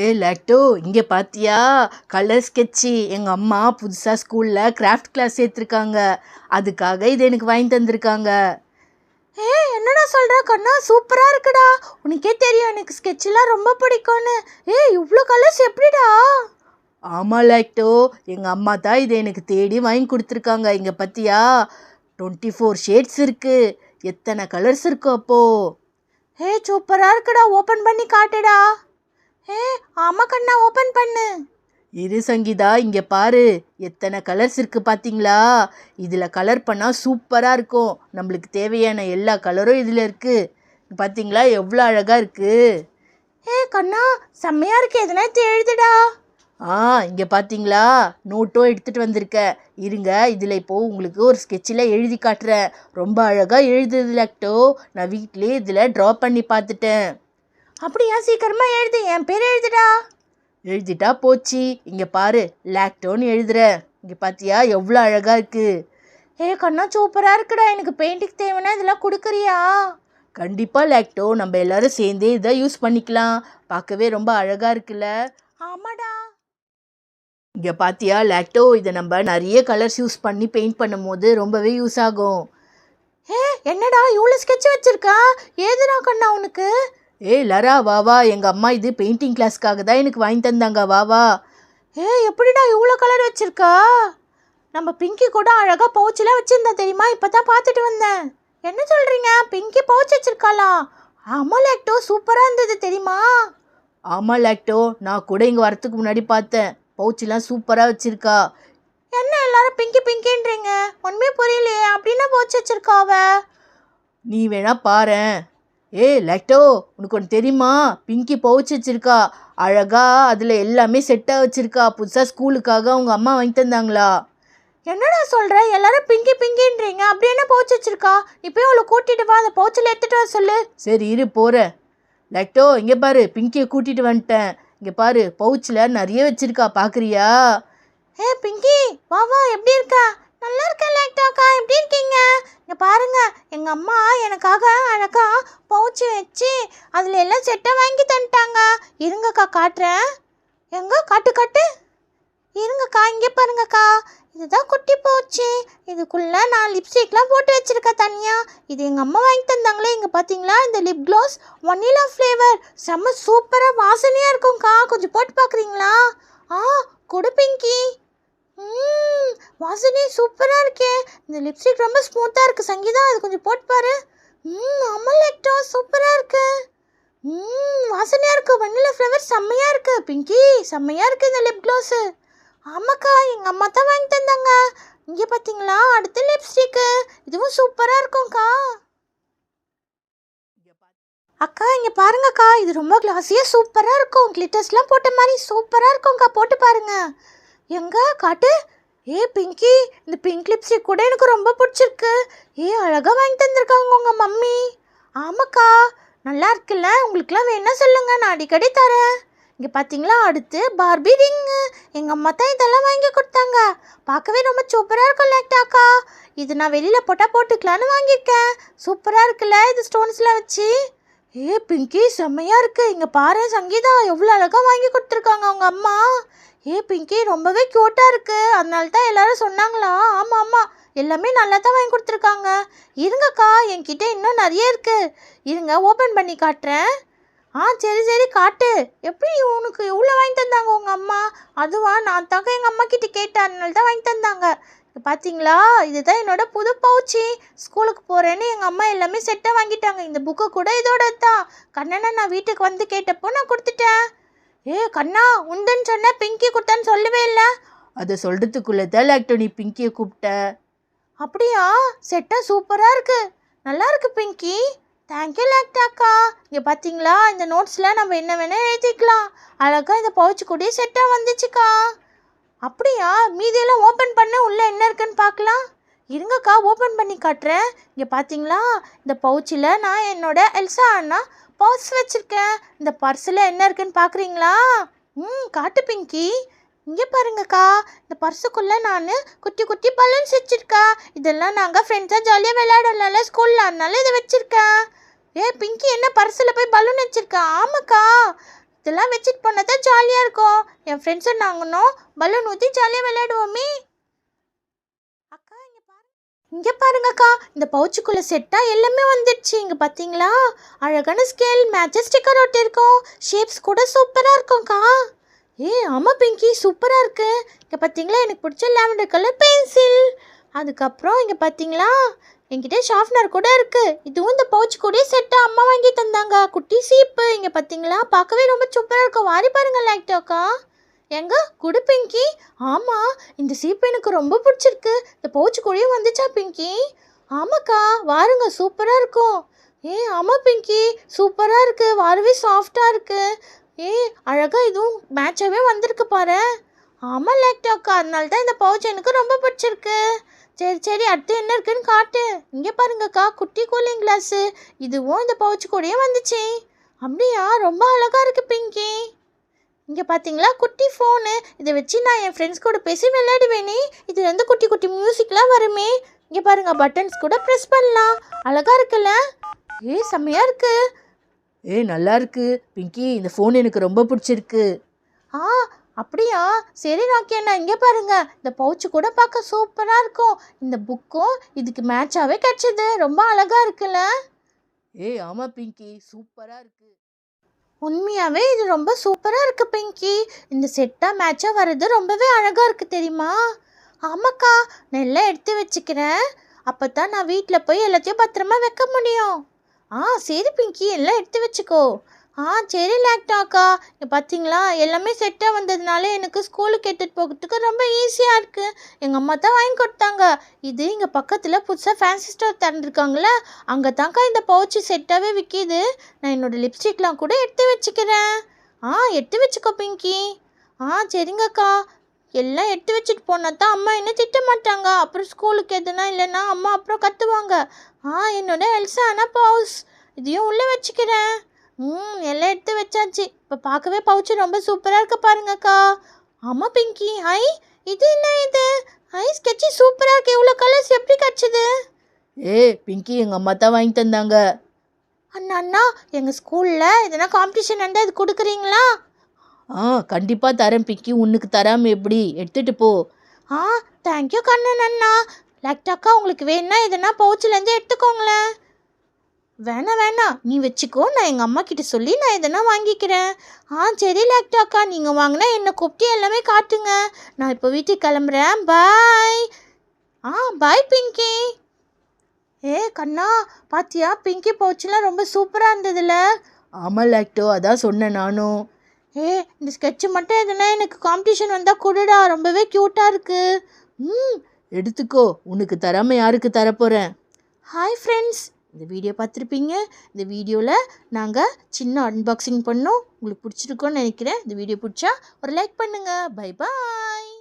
ஏ லட்டோ இங்கே பார்த்தியா கலர் ஸ்கெட்சி எங்கள் அம்மா புதுசாக ஸ்கூலில் கிராஃப்ட் கிளாஸ் சேர்த்துருக்காங்க. அதுக்காக இது எனக்கு வாங்கி தந்திருக்காங்க. ஏ என்னடா சொல்கிற கண்ணா? சூப்பராக இருக்குடா. உனக்கே தெரியும் எனக்கு ஸ்கெட்செலாம் ரொம்ப பிடிக்கும்னு. ஏ இவ்வளோ கலர்ஸ் எப்படிடா? ஆமாம் லாக்டோ எங்கள் அம்மா தான் இதை எனக்கு தேடி வாங்கி கொடுத்துருக்காங்க. இங்கே பார்த்தியா டுவெண்ட்டி ஃபோர் ஷேட்ஸ் இருக்குது எத்தனை கலர்ஸ் இருக்கு அப்போது ஏ சூப்பராக இருக்குடா. ஓப்பன் பண்ணி காட்டுடா. ஏ ஆமா கண்ணா ஓப்பன் பண்ணு. இரு சங்கீதா இங்கே பாரு. எத்தனை கலர்ஸ் இருக்கு பாத்தீங்களா? இதில் கலர் பண்ணால் சூப்பராக இருக்கும். நம்மளுக்கு தேவையான எல்லா கலரும் இதில் இருக்கு. பாத்தீங்களா? எவ்வளோ அழகாக இருக்கு. ஏ கண்ணா செம்மையா இருக்கு. எதனா எழுதுடா. ஆ இங்கே பார்த்தீங்களா நோட்டும் எடுத்துகிட்டு வந்திருக்கேன் இருங்க இதில் இப்போது உங்களுக்கு ஒரு ஸ்கெட்சில் எழுதி காட்டுறேன். ரொம்ப அழகாக எழுதுது லாக்டோ நான் வீட்டிலே இதில் ட்ரா பண்ணி பார்த்துட்டேன் அப்படியா? சீக்கிரமா எழுது. என் பேர் எழுதுடா. எழுதிட்டா போச்சு. இங்கே பாரு லாக்டோன்னு எழுதுற. இங்கே பார்த்தியா எவ்வளோ அழகாக இருக்குது ஏ கண்ணா சூப்பராக இருக்குடா. எனக்கு பெயிண்டிங் தேவைன்னா இதெல்லாம் கொடுக்குறியா? கண்டிப்பாக லாக்டோ. நம்ம எல்லாரும் சேர்ந்தே இதை யூஸ் பண்ணிக்கலாம். பார்க்கவே ரொம்ப அழகாக இருக்குல்ல. ஆமாடா. இங்கே பார்த்தியா லாக்டோ இதை நம்ம நிறைய கலர்ஸ் யூஸ் பண்ணி பெயிண்ட் பண்ணும்போது ரொம்பவே யூஸ் ஆகும். ஏ என்னடா? இவ்வளோ ஸ்கெட்ச் வச்சுருக்கா? ஏதுடா கண்ணா உனக்கு? ஏ லரா வா வா. எங்கள் அம்மா இது பெயிண்டிங் கிளாஸ்க்காக தான் எனக்கு வாங்கி தந்தாங்க. வா வா. ஏ எப்படிடா இவ்வளோ கலர் வச்சிருக்கா? நம்ம பிங்கி கூட அழகாக பவுச்சில் வச்சிருந்தா தெரியுமா? இப்போ தான் பார்த்துட்டு வந்தேன். என்ன சொல்கிறீங்க பிங்கி பவுச் வச்சிருக்காளா? ஆமாம் லாக்டோ சூப்பராக இருந்தது தெரியுமா? ஆமாம் லாக்டோ நான் கூட இங்கே வரத்துக்கு முன்னாடி பார்த்தேன். பவுச்செலாம் சூப்பராக வச்சிருக்கா. என்ன எல்லாரும் பிங்கி பிங்கின்றீங்க ஒன்றுமே புரியலையே. அப்படின்னா பவுச் வச்சிருக்கா அவ? நீ வேணா பாரேன். ஏ லாக்டோ உனக்கு ஒன்று தெரியுமா? பிங்கி பவுச் வச்சிருக்கா. அழகா அதில் எல்லாமே செட்டாக வச்சிருக்கா. புதுசாக ஸ்கூலுக்காக அவங்க அம்மா வாங்கி தந்தாங்களா? என்னடா சொல்கிற எல்லாரும் பிங்கி பிங்கின்றீங்க. அப்படி என்ன பவுச் வச்சிருக்கா? இப்போ அவளை கூட்டிட்டு வா. அந்த பவுச்சில் எடுத்துட்டு வர சொல்லு. சரி இரு போகிறேன் லாக்டோ இங்கே பாரு. பிங்கியை கூட்டிட்டு வந்துட்டேன். இங்கே பாரு பவுச்சில் நிறைய வச்சிருக்கா. பார்க்குறியா ஏ பிங்கி வா வா. எப்படி இருக்கா? நல்லா இருக்கேன் லேக்டாக்கா. எப்படி இருக்கீங்க? இங்கே பாருங்க எங்கள் அம்மா எனக்காக அழகாக பவுச்சு வச்சு அதில் எல்லாம் செட்டை வாங்கி தந்துட்டாங்க. இருங்கக்கா காட்டுறேன். எங்கே? காட்டு காட்டு. இருங்கக்கா இங்கே பாருங்கக்கா. இதுதான் குட்டி பவுச்சு. இதுக்குள்ளே நான் லிப்ஸ்டிக்லாம் போட்டு வச்சுருக்கேன் தனியாக இது எங்கள் அம்மா வாங்கி தந்தாங்களே இங்கே பார்த்தீங்களா இந்த லிப் க்ளோஸ் ஒன்னிலா ஃப்ளேவர் செம்ம சூப்பராக வாசனையாக இருக்கும்க்கா. கொஞ்சம் போட்டு பார்க்குறீங்களா ஆ கொடு பிங்கி. வாசனை சூப்பராக இருக்கே. இந்த லிப்ஸ்டிக் ரொம்ப ஸ்மூத்தாக இருக்குது சங்கீதா அது கொஞ்சம் போட்டு பாரு. ம் அமல் லேக்டோ சூப்பராக இருக்கு. ம் வாசனையாக இருக்கு. வண்ணிலா ஃப்ளேவர் செம்மையாக இருக்கு. பிங்கி செம்மையாக இருக்கு இந்த லிப் க்ளோஸு ஆமாக்கா எங்கள் அம்மா தான் வாங்கி தந்தாங்க. இங்கே பார்த்தீங்களா அடுத்த லிப்ஸ்டிக்கு இதுவும் சூப்பராக இருக்கும்க்கா. அக்கா இங்கே பாருங்கக்கா. இது ரொம்ப கிளாஸியாக சூப்பராக இருக்கும். கிளிட்டர்ஸ்லாம் போட்ட மாதிரி சூப்பராக இருக்கும்க்கா. போட்டு பாருங்கள் எங்க? காட்டு? ஏ பிங்கி இந்த பிங்க் லிப்ஸ்டிக் கூட எனக்கு ரொம்ப பிடிச்சிருக்கு. ஏ அழகாக வாங்கி தந்திருக்காங்க உங்கள் மம்மி. ஆமாக்கா நல்லா இருக்குல்ல? உங்களுக்குலாம் வேணா சொல்லுங்க நான் அடிக்கடி தரேன். இங்கே பார்த்தீங்களா அடுத்து பார்பி ரிங்கு எங்கள் அம்மா தான் இதெல்லாம் வாங்கி கொடுத்தாங்க. பார்க்கவே ரொம்ப சூப்பராக இருக்கும் லேக்டாக்கா இது நான் வெளியில் போட்டால் போட்டுக்கலான்னு வாங்கியிருக்கேன். சூப்பராக இருக்குல்ல இது ஸ்டோன்ஸ்லாம் வச்சு. ஏ பிங்கி செம்மையாக இருக்குது இங்கே பாரு சங்கீதா எவ்வளோ அழகாக வாங்கி கொடுத்துருக்காங்க அவங்க அம்மா. ஏ பிங்கி ரொம்பவே க்யூட்டாக இருக்குது அதனால தான் எல்லாரும் சொன்னாங்களா? ஆமாம் ஆமாம் எல்லாமே நல்லா தான் வாங்கி கொடுத்துருக்காங்க. இருங்கக்கா என்கிட்ட இன்னும் நிறைய இருக்குது இருங்க ஓப்பன் பண்ணி காட்டுறேன். ஆ சரி சரி காட்டு. எப்படி உனக்கு இவ்வளோ வாங்கி தந்தாங்க உங்கள் அம்மா? அதுவா? நான் தாக்க எங்கள் அம்மா கிட்ட கேட்டேன். அதனால தான் வாங்கி தந்தாங்க. பார்த்தீங்களா இதுதான் என்னோட புது பவுச்சி. ஸ்கூலுக்கு போகிறேன்னு எங்கள் அம்மா எல்லாமே செட்டாக வாங்கிட்டாங்க. இந்த புக்கு கூட இதோட தான் கண்ணனை நான் வீட்டுக்கு வந்து கேட்டப்போ நான் கொடுத்துட்டேன். ஏ கண்ணா உண்டுன்னு சொன்ன பிங்கி கொடுத்தான்னு சொல்லவே இல்லை. அதை சொல்கிறதுக்குள்ளே தான் லாக்டோ நீ பிங்கியை கூப்பிட்ட அப்படியா? செட்டாக சூப்பராக இருக்கு. நல்லா இருக்கு பிங்கி. தேங்க்யூ லாக்டாக்கா இங்கே பார்த்தீங்களா இந்த நோட்ஸில் நம்ம என்ன வேணால் எழுதிக்கலாம். அழகாக இந்த பவுச்சு கூடயே செட்டாக வந்துச்சுக்கா. அப்படியா? மீதியெல்லாம் ஓப்பன் பண்ண. உள்ளே என்ன இருக்குன்னு பார்க்கலாம் இருங்கக்கா ஓப்பன் பண்ணி காட்டுறேன். இங்கே பார்த்தீங்களா இந்த பவுச்சில் நான் என்னோட எல்சா அண்ணா பர்ஸ் வச்சுருக்கேன். இந்த பர்ஸில் என்ன இருக்குன்னு பார்க்குறீங்களா ம் காட்டு பிங்கி. இங்கே பாருங்கக்கா. இந்த பர்ஸுக்குள்ளே நான் குட்டி குட்டி பலூன்ஸ் வச்சுருக்கேன். இதெல்லாம் நாங்கள் ஃப்ரெண்ட்ஸாக ஜாலியாக விளையாடலாம்ல ஸ்கூலில் அதனால இதை வச்சுருக்கேன். ஏ பிங்கி என்ன பர்ஸில் போய் பலூன் வச்சுருக்கா? ஆமாக்கா. இதெல்லாம் வச்சுட்டு போனால் தான் ஜாலியாக இருக்கும். என் ஃப்ரெண்ட்ஸை நாங்களும் பலூன் ஊற்றி ஜாலியாக விளையாடுவோமே. இங்கே பாருங்கக்கா இந்த பவுச்சுக்குள்ளே செட்டாக எல்லாமே வந்துடுச்சு. இங்கே பார்த்தீங்களா அழகான ஸ்கேல் மேஜஸ்டிக்காக ஸ்டிக்கர் ஷேப்ஸ் கூட சூப்பராக இருக்கும்க்கா. ஏ ஆமாம் பிங்கி சூப்பராக இருக்கு. இங்கே பார்த்தீங்களா எனக்கு பிடிச்ச லாவெண்டர் கலர் பென்சில் அதுக்கப்புறம் இங்கே பார்த்தீங்களா என்கிட்ட ஷார்ப்னர் கூட இருக்குது இதுவும் இந்த பவுச் கூட செட்டாக அம்மா வாங்கி தந்தாங்க. குட்டி சீப்பு இங்கே பார்த்தீங்களா பார்க்கவே ரொம்ப சூப்பராக இருக்கும். வாரி பாருங்கள் லைட்டாக்கா எங்க? குடு பிங்கி. ஆமாம் இந்த சீப்பு எனக்கு ரொம்ப பிடிச்சிருக்கு. இந்த பவுச் கூடயும் வந்துச்சா பிங்கி? ஆமாக்கா வாருங்க சூப்பராக இருக்கும். ஏ ஆமாம் பிங்கி. சூப்பராக இருக்குது வாரவே சாஃப்டாக இருக்குது ஏ அழகாக இதுவும் மேட்சாகவே வந்திருக்கு பாரு. ஆமாம் லேக்டாக்கா அதனால தான் இந்த பவுச் எனக்கு ரொம்ப பிடிச்சிருக்கு. சரி சரி அடுத்து என்ன இருக்குன்னு காட்டு. இங்கே பாருங்கக்கா குட்டி கூலிங் கிளாஸு இதுவும் இந்த பவுச்சு கூடயே வந்துச்சு. அப்படியா ரொம்ப அழகாக இருக்குது பிங்கி. இங்கே பார்த்தீங்களா குட்டி ஃபோனு இதை வச்சு நான் என் ஃப்ரெண்ட்ஸ் கூட பேசி விளையாடுவேனே. இதுல இருந்து குட்டி குட்டி மியூசிக்லாம் வருமே. இங்கே பாருங்க பட்டன்ஸ் கூட ப்ரெஸ் பண்ணலாம். அழகாக இருக்குல்ல? ஏ செம்மையாக இருக்கு. ஏய் நல்லா இருக்கு. பிங்கி இந்த ஃபோன் எனக்கு ரொம்ப பிடிச்சிருக்கு. ஆ அப்படியா? சரி ராக்கி அண்ணா இங்கே பாருங்க. இந்த பவுச்சு கூட பார்க்க சூப்பராக இருக்கும். இந்த புக்கும் இதுக்கு மேட்சாகவே கிடச்சிது. ரொம்ப அழகாக இருக்குல்ல? ஏய் ஆமாம் பிங்கி. சூப்பராக இருக்கு. உண்மையாகவே இது ரொம்ப சூப்பராக இருக்குது பிங்கி. இந்த செட்டாக மேட்சாக வர்றது ரொம்பவே அழகாக இருக்குது தெரியுமா? ஆமாக்கா நான் எல்லாம் எடுத்து வச்சுக்கிறேன். அப்போ தான் நான் வீட்டில் போய் எல்லாத்தையும் பத்திரமா வைக்க முடியும். ஆ சரி பிங்கி. எல்லாம் எடுத்து வச்சுக்கோ. ஆ சரி லேக்டாக்கா இங்கே பார்த்தீங்களா எல்லாமே செட்டாக வந்ததுனால எனக்கு ஸ்கூலுக்கு எடுத்துகிட்டு போகிறதுக்கு ரொம்ப ஈஸியாக இருக்குது எங்கள் அம்மா தான் வாங்கி கொடுத்தாங்க. இது இங்கே பக்கத்தில் புதுசாக ஃபேன்சி ஸ்டோர் திறந்துருக்காங்களே அங்கே தாங்க்கா இந்த பவுச்சு செட்டாகவே விற்கிது நான் என்னோடய லிப்ஸ்டிக்லாம் கூட எடுத்து வச்சுக்கிறேன். ஆ எடுத்து வச்சுக்கோ பிங்கி. ஆ சரிங்கக்கா. எல்லாம் எடுத்து வச்சுட்டு போனால் தான் அம்மா என்ன திட்ட மாட்டாங்க. அப்புறம் ஸ்கூலுக்கு எதுனா இல்லைன்னா அம்மா அப்புறம் கற்றுவாங்க ஆ என்னோட ஆனால் பவுஸ் இதையும் உள்ளே வச்சுக்கிறேன். ம் எல்லாம் எடுத்து வச்சாச்சு. இப்போ பார்க்கவே பவுச்சு ரொம்ப சூப்பராக இருக்கு பாருங்கக்கா. ஆமாம் பிங்கி. ஐ இது என்ன இது? ஐ ஸ்கெட்சு சூப்பராக இருக்கு. இவ்வளோ கலர்ஸ் எப்படி கிடச்சிது? ஏய் பிங்கி எங்கள் அம்மா தான் வாங்கி தந்தாங்க. அண்ணா அண்ணா எங்கள் ஸ்கூலில் எதனா காம்படிஷன் இருந்தால் இது கொடுக்குறீங்களா? ஆ கண்டிப்பாக தரேன் பிங்கி. உனக்கு தராமல் எப்படி? எடுத்துகிட்டு போ. ஆ தேங்க்யூ கண்ணன் அண்ணா. லேக்டாக்கா உங்களுக்கு வேணா எதனா பவுச்சிலேருந்து எடுத்துக்கோங்களேன். வேணாம் வேணாம். நீ வச்சுக்கோ. நான் எங்கள் அம்மா கிட்ட சொல்லி நான் எதனா வாங்கிக்கிறேன். ஆ சரி லேக்டாக்கா நீங்கள் வாங்கினா என்னை கூப்பிட்டு எல்லாமே காட்டுங்க. நான் இப்போ வீட்டுக்கு கிளம்புறேன். பாய் ஆ பாய் பிங்கி ஏ கண்ணா பாத்தியா? பிங்கி பவுச்சுலாம் ரொம்ப சூப்பராக இருந்ததுல. ஆமாம் லேக்டோ. அதான் சொன்னேன் நானும். ஏ இந்த ஸ்கெட்சு மட்டும் எதுனா எனக்கு காம்படிஷன் வந்தால் கொடுடா. ரொம்பவே க்யூட்டாக இருக்கு. ம். எடுத்துக்கோ. உனக்கு தராமல் யாருக்கு தரப்போகிறேன் ஹாய் ஃப்ரெண்ட்ஸ் இந்த வீடியோ பார்த்துருப்பீங்க. இந்த வீடியோவில் நாங்கள் சின்ன அன்பாக்சிங் பண்ணோம். உங்களுக்கு பிடிச்சிருக்கோன்னு நினைக்கிறேன். இந்த வீடியோ பிடிச்சா ஒரு லைக் பண்ணுங்கள் பை பாய்